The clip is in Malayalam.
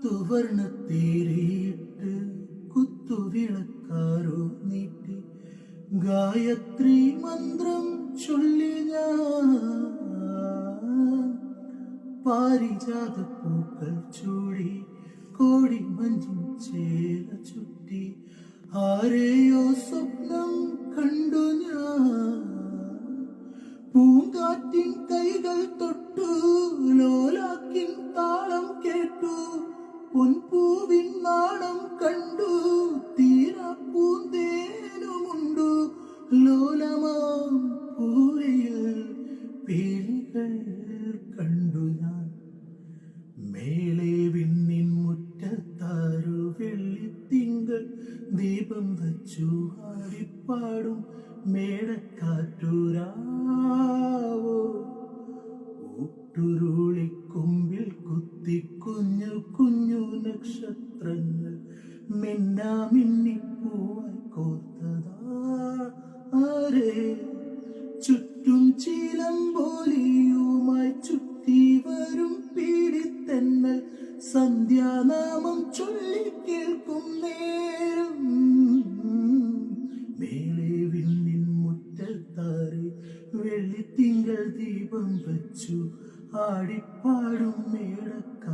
പത്തുവർണത്തേരിയിട്ട് കുത്തുവിളക്കാരോ നീട്ടി. ഗായത്രി മന്ത്രം ചൊല്ലി ഞാൻ. പാരിജാത പൂക്കൾ ചൂടി കോടി മഞ്ചിൻ ചേല ചുറ്റി. ആരെയോ സ്വപ്നം കണ്ടു ഞാൻ. പൂങ്കാറ്റിൻ കൈകൾ തൊട്ടു പൊൻപൂവിൻ നാണം കണ്ടു. തീരപ്പൂന്തേനുമുണ്ടു ലോലമാം പൂരയിൽ പീലികൾ കണ്ടു ഞാൻ. മേളെ വിണ്ണിൻ മുറ്റത്താരു വെള്ളിത്തിങ്കൾ ദീപം വച്ചു ആടിപ്പാടും മേടക്കാറ്റൂരാവോ. ഊട്ടുരുളിക്കൊമ്പിൽ കുത്തി കുഞ്ഞു നക്ഷത്രങ്ങൾ മിന്നാ മിന്നിപ്പൂവായി കോർത്തതാ. ആരേ? ചുറ്റും ചീലമ്പോലിയുമായി ചുറ്റി വരും പീഡിത്തന്നൽ സന്ധ്യാനാമം ചൊല്ലി കേൾക്കും നേരം. മേലെ വിണ്ണിൻ വെള്ളി വെള്ളിത്തിങ്കൾ ദീപം വച്ചു. ആടിപ്പാടും മേടക്ക